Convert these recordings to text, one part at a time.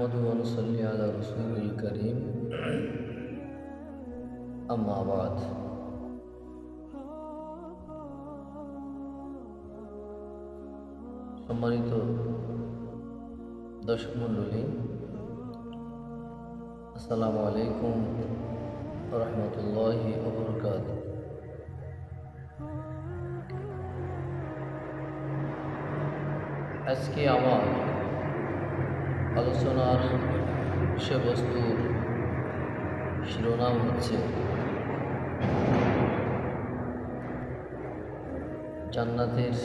نحمده ونصلي على رسول الكريم أما بعد সম্মানিত দর্শক মণ্ডলী আসসালামু আলাইকুম রহমতুল্লাহি ওবরকাত আজকে আমার আলোচনার বিষয়বস্তুর শিরোনাম হচ্ছে জান্নাতের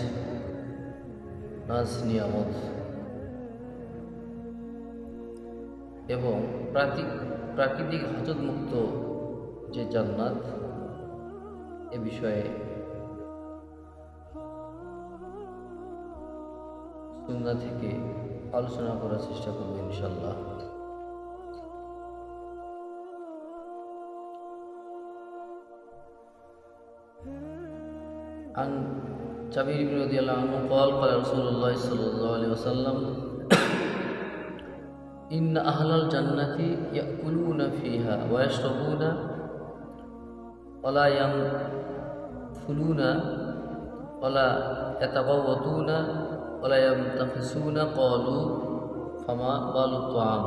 নাজ নিয়ামত এবং প্রাকৃতিক প্রাকৃতিক হাজতমুক্ত যে জান্নাত, এ বিষয়ে সুন্না থেকে আলোচনা করার চেষ্টা করবো ইনশাল্লাহ عن جابر بن رضي الله عنه قال قال رسول الله صلى الله عليه وسلم إن أهل الجنة يأكلون فيها ويشربون ولا ينفلون ولا يتغوطون ولا ينتفسون قالوا فما بال الطعام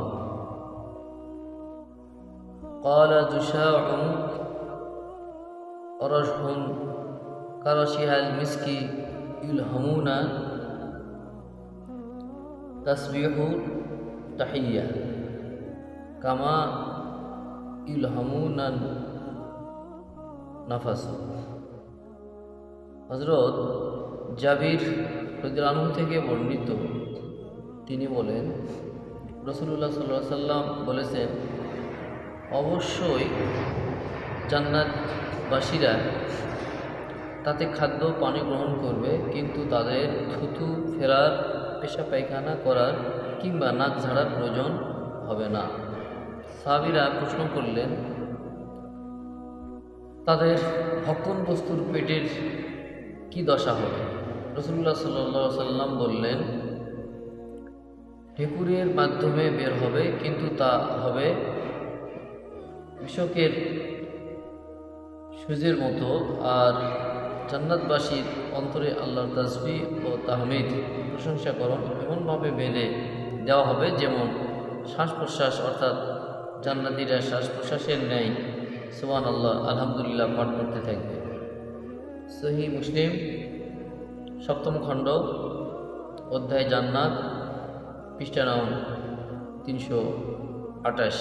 قال جشاع ورجح كرشها المسك يلهمون تسبيح تحية كما يلهمون نفس হজরত জাবির রদিলানহু থেকে বর্ণিত। তিনি বলেন রসুল্লাহ সাল্লাহ সাল্লাম বলেছেন, অবশ্যই জান্নাতবাসীরা তাতে খাদ্য পানি গ্রহণ করবে, কিন্তু তাদের থুতু ফেরার পেশা পায়খানা করার কিংবা নাক ঝাড়ার প্রয়োজন হবে না। সাবিরা প্রশ্ন করলেন, তাদের ভক্ষণ বস্তুর পেটের কি দশা হবে? রসুল্লাহ সাল্লা সাল্লাম বললেন ঢেকুরের মাধ্যমে বের হবে, কিন্তু তা হবে কৃষকের সুজের মতো আর জান্নাতবাসীর অন্তরে আল্লাহর তাসবি ও তাহমিদ প্রশংসাকরণ এমনভাবে বেঁধে দেওয়া হবে যেমন শ্বাস প্রশ্বাস অর্থাৎ জান্নাতিরা শ্বাস প্রশ্বাসের ন্যায় সুবান আল্লাহ আলহামদুলিল্লাহ পাঠ করতে থাকবে। সহি মুসলিম সপ্তম খণ্ড, অধ্যায় জান্নাত, পৃষ্ঠা নাম তিনশো আঠাশ।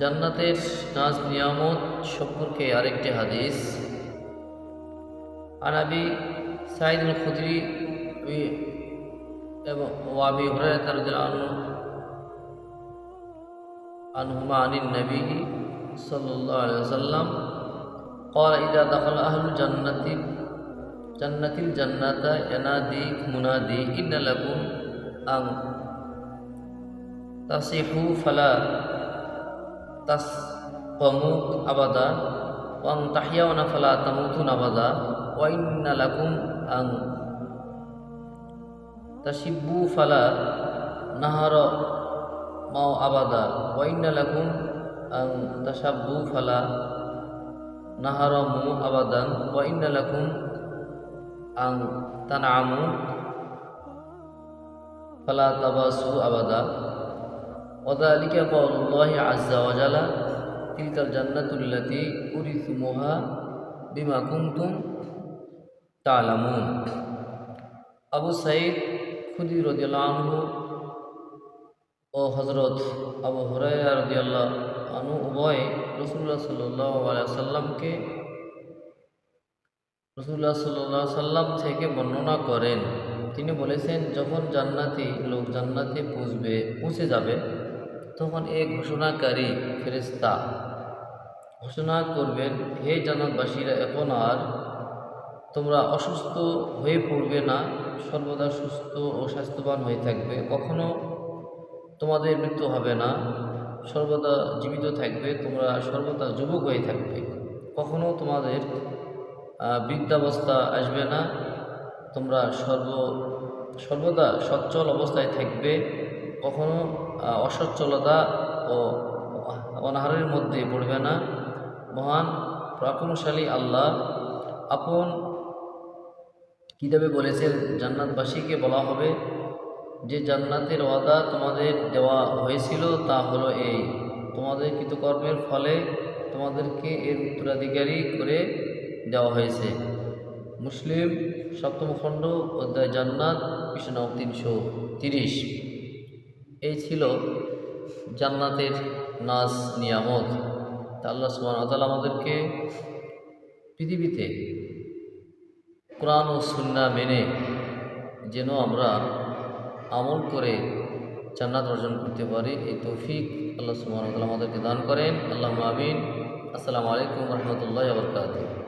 জান্নাতের নাজ নিয়ামত সম্পর্কে আরেকটি হাদিস। আনাবি সাইদ খুদরি এবং ওয়াবি হরায়তার আনু আনহুমা আনিন নবী ওয়াসাল্লাম قال إذا دخل أهل الجنة جنة الجنة ينادي منادي إن لكم أن تصيحوا فلا تسقموا أبدا وأن تحيون فلا تموتون أبدا وإن لكم أن تشبوا فلا نهر ماء أبدا وإن لكم أن تشبوا فلا নাহারামু আবাদান ওয়া ইন্না লাকুম আন তানআমু ফালা তাবাসু আবাদা وذلك قول الله عز وجل تلك الجنة التي أورثتموها بما كنتم تعلمون আবু সাইদ খুদি রদিয়াল্লাহ আনহু ও হজরত আবু হুরাইরা রদিয়াল্লাহ আনু উভয় রসুল্লাহ সাল্লাহ সাল্লামকে রসুল্লাহ সাল্লাহ সাল্লাম থেকে বর্ণনা করেন। তিনি বলেছেন, যখন জান্নাতি লোক জান্নাতে পৌঁছবে পৌঁছে যাবে, তখন এ ঘোষণাকারী ফেরেস্তা ঘোষণা করবেন, হে জান্নাতবাসীরা, এখন আর তোমরা অসুস্থ হয়ে পড়বে না, সর্বদা সুস্থ ও স্বাস্থ্যবান হয়ে থাকবে। কখনো তোমাদের মৃত্যু হবে না সর্বদা জীবিত থাকবে, তোমরা সর্বদা যুবক হয়ে থাকবে। কখনো তোমাদের বৃদ্ধাবস্থা আসবে না। তোমরা সর্ব, সর্বদা সচ্ছল অবস্থায় থাকবে। কখনো অসচ্ছলতা ও অনাহারের মধ্যে পড়বে না। মহান, পরাক্রমশালী আল্লাহ আপন কিতাবে বলেছেন, জান্নাতবাসীকে বলা হবে যে জান্নাতের ওয়াদা তোমাদের দেওয়া হয়েছিল তা হলো এই। তোমাদের কৃতকর্মের ফলে তোমাদেরকে এর উত্তরাধিকারী করে দেওয়া হয়েছে। মুসলিম সপ্তম খণ্ড, অধ্যায় জান্নাত কৃষ্ণ তিনশো তিরিশ। এই ছিল জান্নাতের নাজ নিয়ামত। তা আল্লাহ সুবহান আদাল আমাদেরকে পৃথিবীতে কোরআন ও সুন্না মেনে যেন আমরা আমল করে জান্নাত অর্জন করতে পারি, এই তৌফিক আল্লাহ সুমান আমাদেরকে দান করেন। আল্লাহ আমিন। আসসালামু আলাইকুম রহমতুল্লাহ বরকাতুহ।